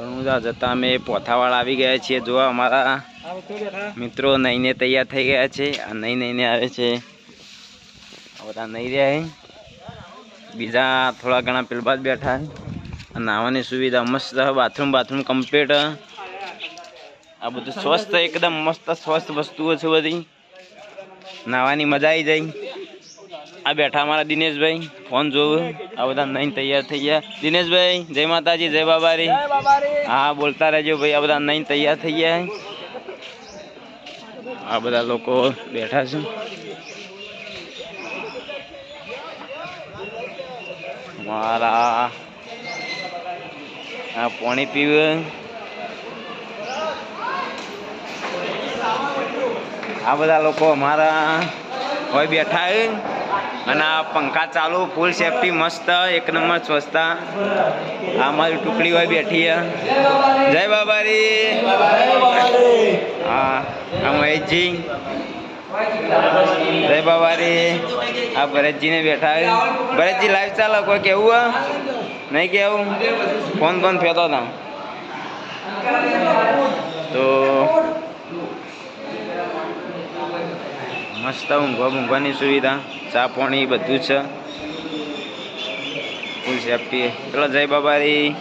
રણુજા જતા અમે પોથાવાળ આવી ગયા છીએ. જોવા અમારા મિત્રો નહીને તૈયાર થઈ ગયા છે. આ નહીં નહીને આવે છે. બધા નહીં રહ્યા બીજા થોડા ઘણા પેલબા જ બેઠા છે આ સુવિધા મસ્ત બાથરૂમ બાથરૂમ કમ્પ્લીટ આ બધું સ્વસ્થ, એકદમ મસ્ત સ્વસ્થ વસ્તુઓ છે બધી. નાવાની મજા આવી જાય. આ બેઠા અમારા દિનેશભાઈ. ફોન જોવું. આ બધા નહીં તૈયાર થઈ ગયા. દિનેશભાઈ જય માતાજી જય બાબારી. હા બોલતા રહેજો ભાઈ આ બધા નહીં તૈયાર થઈ ગયા. આ બધા લોકો બેઠા છે. મારા આ પાણી પીવે. આ બધા લોકો અમારા હોય બેઠા અને આ પંખા ચાલુ ફૂલ સેફટી મસ્ત, એક નંબર સ્વચ્છતા આ મારી ટુકડી હોય બેઠી જય બાબારી. હા આ મહેશજી જય બાબારી. આ ભરતજીને બેઠા ભરતજી લાઈવ ચાલો, કોઈ કેવું? નહીં કેવું? ફોન ફોન ફેતો હતા. તો મસ્ત ઊંઘવા ઊંઘવાની સુવિધા ચા પાણી બધું છે. ફૂલ સેફટી ચલો જય બાબારી